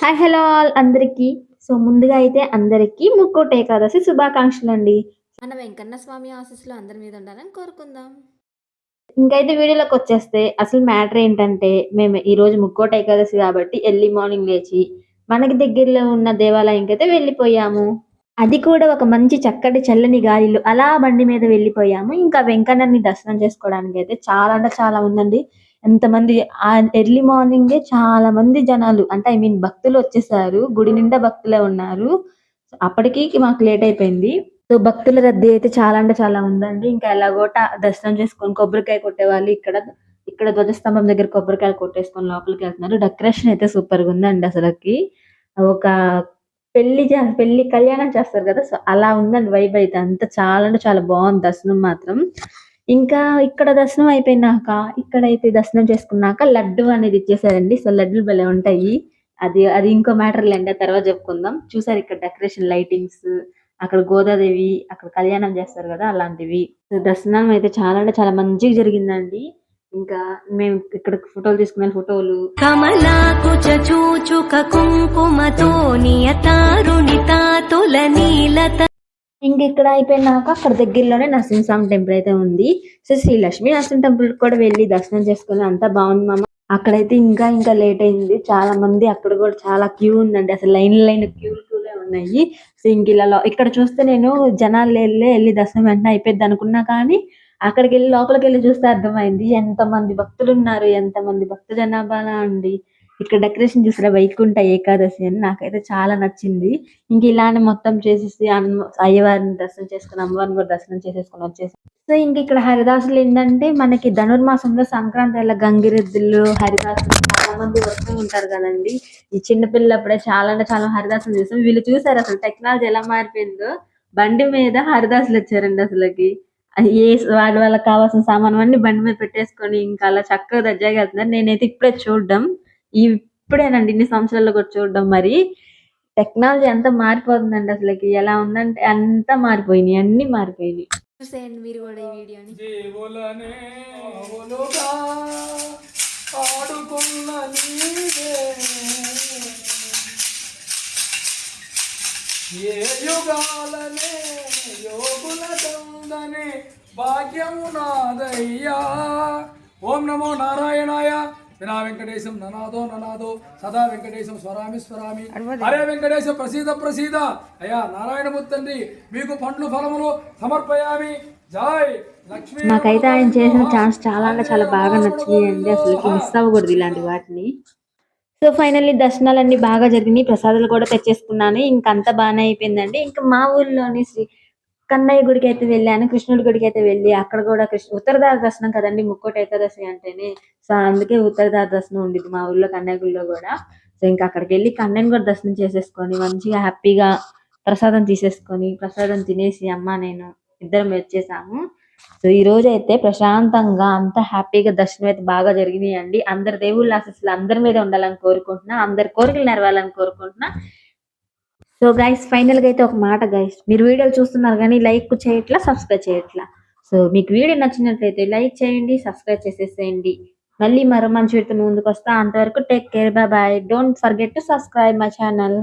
Hi hello all అందరికీ. So ముందుగా అయితే అందరికీ ముక్కోట ఏకాదశి శుభాకాంక్షలు అండి మన వెంకన్న స్వామి ఆశీస్సులు అందరి మీద ఉండాలని కోరుకుందాం. ఇంకైతే వీడియోలోకి వచ్చేస్తే అసలు మ్యాటర్ ఏంటంటే మేము ఈరోజు ముక్కోట ఏకాదశి కాబట్టి ఎర్లీ మార్నింగ్ లేచి మనకి దగ్గరలో ఉన్న దేవాలయం కైతే వెళ్ళిపోయాము. అది కూడా ఒక మంచి చక్కటి చల్లని గాలిలో అలా బండి మీద వెళ్ళిపోయాము. ఇంకా వెంకన్నని దర్శనం చేసుకోవడానికి అయితే చాలా అంటే చాలా ఉందండి. ఎంతమంది ఆ ఎర్లీ మార్నింగే చాలా మంది జనాలు అంటే ఐ మీన్ భక్తులు వచ్చేసారు గుడి నిండా భక్తులే ఉన్నారు. అప్పటికి మాకు లేట్ అయిపోయింది. సో భక్తుల రద్దీ అయితే చాలా అంటే చాలా ఉందండి. ఇంకా ఎలాగోట దర్శనం చేసుకొని కొబ్బరికాయ కొట్టేవాళ్ళు ఇక్కడ ఇక్కడ ధ్వజస్తంభం దగ్గర కొబ్బరికాయలు కొట్టేసుకొని లోపలికి వెళ్తున్నారు. డెకరేషన్ అయితే సూపర్గా ఉందండి అసలుకి. ఒక పెళ్ళి చే- పెళ్ళి కళ్యాణం చేస్తారు కదా సో అలా ఉందండి వైబ్ అయితే. అంత చాలా అంటే చాలా బాగుంది దర్శనం మాత్రం. ఇంకా ఇక్కడ దర్శనం అయిపోయినాక ఇక్కడైతే దర్శనం చేసుకున్నాక లడ్డు అనేది ఇచ్చేసారండి సో లడ్డులు భలే ఉంటాయి. అది అది ఇంకో మ్యాటర్ లేండి ఆ తర్వాత చెప్పుకుందాం. చూసారు ఇక్కడ డెకరేషన్ లైటింగ్స్ అక్కడ గోదాదేవి అక్కడ కళ్యాణం చేస్తారు కదా అలాంటివి. దర్శనం అయితే చాలా అంటే చాలా మంచిగా జరిగిందండి. ఇంకా మేము ఇక్కడ ఫోటోలు తీసుకున్న ఫోటోలు. కమలాకుచ చూచుక కుంకుమతో నియతారుణితాతుల నీలత ఇంక ఇక్కడ అయిపోయినాక అక్కడ దగ్గరలోనే నరసింహస్వామి టెంపుల్ అయితే ఉంది. సో శ్రీ లక్ష్మి నరసింహ టెంపుల్ కూడా వెళ్ళి దర్శనం చేసుకుని అంతా బాగుంది మామ. అక్కడైతే ఇంకా ఇంకా లేట్ అయింది. చాలా మంది అక్కడ కూడా చాలా క్యూ ఉందండి. అసలు లైన్ లైన్ క్యూ క్యూలే ఉన్నాయి. సో ఇంక ఇలా లో- ఇక్కడ చూస్తే నేను జనాలు వెళ్ళి వెళ్ళి దర్శనం వెంటనే అయిపోయింది అనుకున్నా కానీ అక్కడికి వెళ్ళి లోపలికి వెళ్ళి చూస్తే అర్థమైంది. ఎంత మంది భక్తులు ఉన్నారు. ఎంత మంది భక్త జనాభా అండి. ఇక్కడ డెకరేషన్ చూసారా? వైకుంఠ ఏకాదశి అని నాకైతే చాలా నచ్చింది. ఇంక ఇలానే మొత్తం చేసేసి అయ్యవారిని దర్శనం చేసుకుని అమ్మవారిని కూడా దర్శనం చేసేసుకుని వచ్చేసి. సో ఇంక ఇక్కడ హరిదాసులు ఏంటంటే మనకి ధనుర్మాసంలో సంక్రాంతి వల్ల గంగిరెద్దులు హరిదాసులు చాలా మంది వస్తూ ఉంటారు కదండి. ఈ చిన్న పిల్లప్పుడే చాలా అంటే చాలా హరిదాసులు చూసాం. వీళ్ళు చూసారు అసలు టెక్నాలజీ ఎలా మారిపోయిందో? బండి మీద హరిదాసులు వచ్చారండి అసలుకి. ఏ వాళ్ళ వాళ్ళకి కావాల్సిన సామాన్ అన్ని బండి మీద పెట్టేసుకొని ఇంకా అలా చక్కగా దర్జాగా వెళ్తున్నారు. నేనైతే ఇప్పుడే చూడడం. ఇప్పుడేనండి ఇన్ని సంవత్సరాల్లో కూడా చూడడం మరి. టెక్నాలజీ ఎంత మారిపోతుందండి అసలుకి. ఎలా ఉందంటే అంతా మారిపోయినాయి అన్ని మారిపోయినాయి. చూసేయండి మీరు కూడా ఈ వీడియోని. దేవులనే అవులుగా ఆడుకున్న నీవే. ఏ యుగాలనే యోగుల దందనే భాగ్యము నాదయ్యా. ఓం నమో నారాయణాయ వినా వెంకటేశం ననాదో ననాదో సదా వెంకటేశం స్వరామి స్వరామి. హరే వెంకటేశం ప్రసీద ప్రసీద. అయ్యా నారాయణమూర్తి తండ్రి మీకు పండ్లు ఫలములు సమర్పయామి. జై లక్ష్మీ నాకైతే ఆయన చేసిన ఛాన్స్ చాలా అంటే చాలా బాగా నచ్చినాయండి అసలు మిస్ అవ్వకూడదు ఇలాంటి వాటిని. సో ఫైనల్లీ దర్శనాలన్నీ బాగా జరిగినాయి. ప్రసాదాలు కూడా తెచ్చేసుకున్నాను. ఇంకంతా బాగానే అయిపోయిందండి. ఇంకా మా ఊర్లోని శ్రీ కన్నయ్య గుడికి అయితే వెళ్ళాను కృష్ణుడి గుడికి అయితే వెళ్ళి అక్కడ కూడా కృష్ణ ఉత్తరదార దర్శనం కదండి ముక్కోటి ఏకాదశి అంటేనే. సో అందుకే ఉత్తరదార దర్శనం ఉండేది మా ఊర్లో కన్నయ్య గుడిలో కూడా. సో ఇంకా అక్కడికి వెళ్ళి కన్నయ్యని కూడా దర్శనం చేసేసుకొని మంచిగా హ్యాపీగా ప్రసాదం తీసేసుకొని ప్రసాదం తినేసి అమ్మ నేను ఇద్దరం వచ్చేసాము సో ఈ రోజు అయితే ప్రశాంతంగా అంత హ్యాపీగా దర్శనం అయితే బాగా జరిగినాయి అండి అందరి దేవుళ్ళ ఆశీస్సులు అందరి మీద ఉండాలని కోరుకుంటున్నా అందరి కోరికలు నెరవాలని కోరుకుంటున్నా. సో గైస్ ఫైనల్గా అయితే ఒక మాట గైస్ మీరు వీడియోలు చూస్తున్నారు కానీ లైక్ చేయట్లా సబ్స్క్రైబ్ చేయట్లా. సో మీకు వీడియో నచ్చినట్లయితే లైక్ చేయండి సబ్స్క్రైబ్ చేసేసేయండి. మళ్ళీ మరో మంచి వీడితో ముందుకు వస్తా. అంతవరకు take care bye bye don't forget to subscribe my channel